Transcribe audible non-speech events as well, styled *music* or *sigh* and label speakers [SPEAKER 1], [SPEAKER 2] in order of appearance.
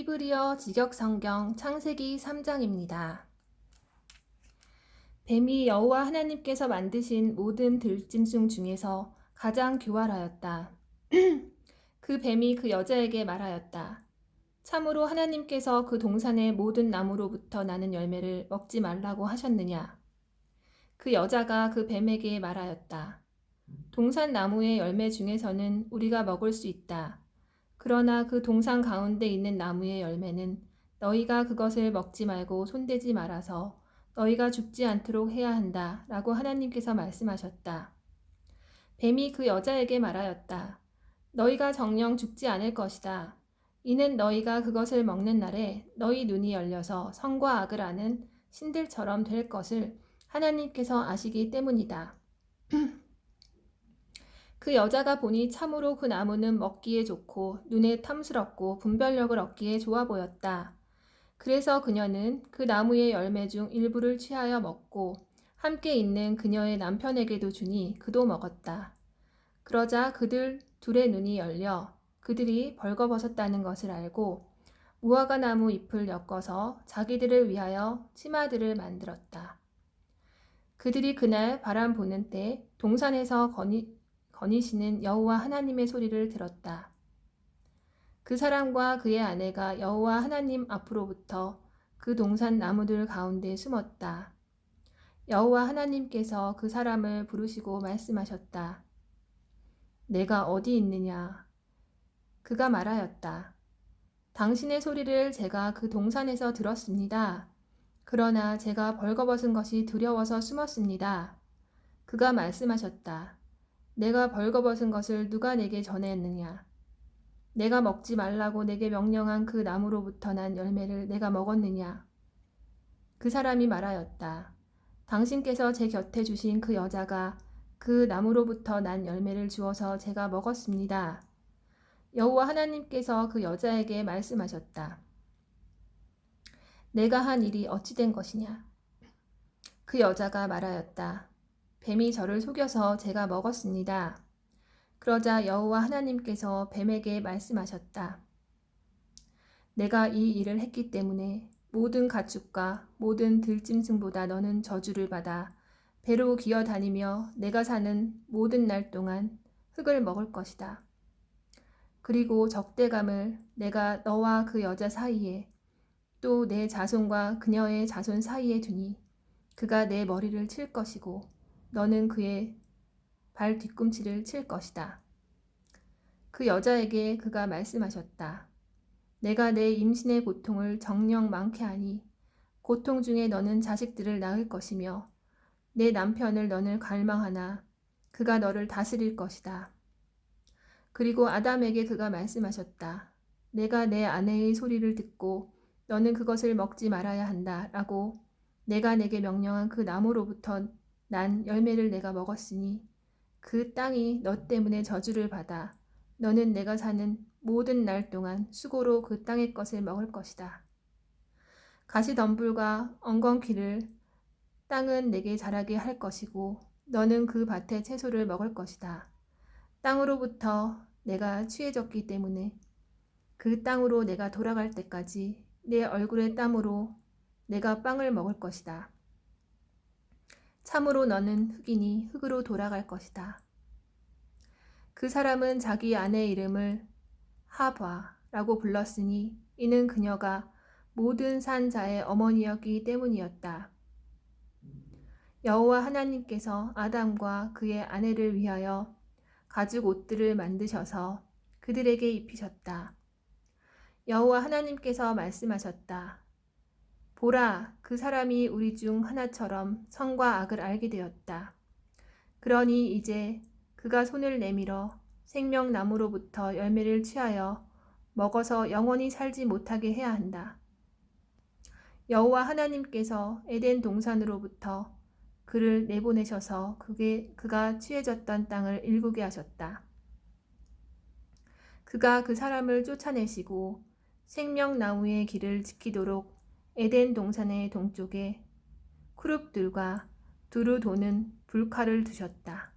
[SPEAKER 1] 히브리어 직역성경 창세기 3장입니다. 뱀이 여호와 하나님께서 만드신 모든 들짐승 중에서 가장 교활하였다. *clears throat* 그 뱀이 그 여자에게 말하였다. 참으로 하나님께서 그 동산의 모든 나무로부터 나는 열매를 먹지 말라고 하셨느냐? 그 여자가 그 뱀에게 말하였다. 동산 나무의 열매 중에서는 우리가 먹을 수 있다. 그러나 그 동산 가운데 있는 나무의 열매는 너희가 그것을 먹지 말고 손대지 말아서 너희가 죽지 않도록 해야 한다. 라고 하나님께서 말씀하셨다. 뱀이 그 여자에게 말하였다. 너희가 정령 죽지 않을 것이다. 이는 너희가 그것을 먹는 날에 너희 눈이 열려서 선과 악을 아는 신들처럼 될 것을 하나님께서 아시기 때문이다. *clears throat* 그 여자가 보니 참으로 그 나무는 먹기에 좋고 눈에 탐스럽고 분별력을 얻기에 좋아 보였다. 그래서 그녀는 그 나무의 열매 중 일부를 취하여 먹고 함께 있는 그녀의 남편에게도 주니 그도 먹었다. 그러자 그들 둘의 눈이 열려 그들이 벌거벗었다는 것을 알고 무화과 나무 잎을 엮어서 자기들을 위하여 치마들을 만들었다. 그들이 그날 바람 부는 때 동산에서 거니, 거니시는 여호와 하나님의 소리를 들었다. 그 사람과 그의 아내가 여호와 하나님 앞으로부터 그 동산 나무들 가운데 숨었다. 여호와 하나님께서 그 사람을 부르시고 말씀하셨다. 내가 어디 있느냐? 그가 말하였다. 당신의 소리를 제가 그 동산에서 들었습니다. 그러나 제가 벌거벗은 것이 두려워서 숨었습니다. 그가 말씀하셨다. 내가 벌거벗은 것을 누가 내게 전했느냐? 내가 먹지 말라고 내게 명령한 그 나무로부터 난 열매를 내가 먹었느냐? 그 사람이 말하였다. 당신께서 제 곁에 주신 그 여자가 그 나무로부터 난 열매를 주어서 제가 먹었습니다. 여호와 하나님께서 그 여자에게 말씀하셨다. 내가 한 일이 어찌 된 것이냐? 그 여자가 말하였다. 뱀이 저를 속여서 제가 먹었습니다. 그러자 여호와 하나님께서 뱀에게 말씀하셨다. 내가 이 일을 했기 때문에 모든 가축과 모든 들짐승보다 너는 저주를 받아 배로 기어 다니며 내가 사는 모든 날 동안 흙을 먹을 것이다. 그리고 적대감을 내가 너와 그 여자 사이에 또 내 자손과 그녀의 자손 사이에 두니 그가 내 머리를 칠 것이고 너는 그의 발 뒤꿈치를 칠 것이다. 그 여자에게 그가 말씀하셨다. 내가 내 임신의 고통을 정령 많게 하니 고통 중에 너는 자식들을 낳을 것이며 내 남편을 너는 갈망하나 그가 너를 다스릴 것이다. 그리고 아담에게 그가 말씀하셨다. 내가 내 아내의 소리를 듣고 너는 그것을 먹지 말아야 한다. 라고 내가 내게 명령한 그 나무로부터 난 열매를 내가 먹었으니 그 땅이 너 때문에 저주를 받아 너는 내가 사는 모든 날 동안 수고로 그 땅의 것을 먹을 것이다. 가시덤불과 엉겅퀴를 땅은 내게 자라게 할 것이고 너는 그 밭의 채소를 먹을 것이다. 땅으로부터 내가 취해졌기 때문에 그 땅으로 내가 돌아갈 때까지 내 얼굴의 땀으로 내가 빵을 먹을 것이다. 참으로 너는 흑이니 흙으로 돌아갈 것이다. 그 사람은 자기 아내의 이름을 하바라고 불렀으니 이는 그녀가 모든 산자의 어머니였기 때문이었다. 여호와 하나님께서 아담과 그의 아내를 위하여 가죽 옷들을 만드셔서 그들에게 입히셨다. 여호와 하나님께서 말씀하셨다. 보라, 그 사람이 우리 중 하나처럼 선과 악을 알게 되었다. 그러니 이제 그가 손을 내밀어 생명나무로부터 열매를 취하여 먹어서 영원히 살지 못하게 해야 한다. 여호와 하나님께서 에덴 동산으로부터 그를 내보내셔서 그게 그가 취해졌던 땅을 일구게 하셨다. 그가 그 사람을 쫓아내시고 생명나무의 길을 지키도록 에덴 동산의 동쪽에 쿠룹들과 두루 도는 불칼을 두셨다.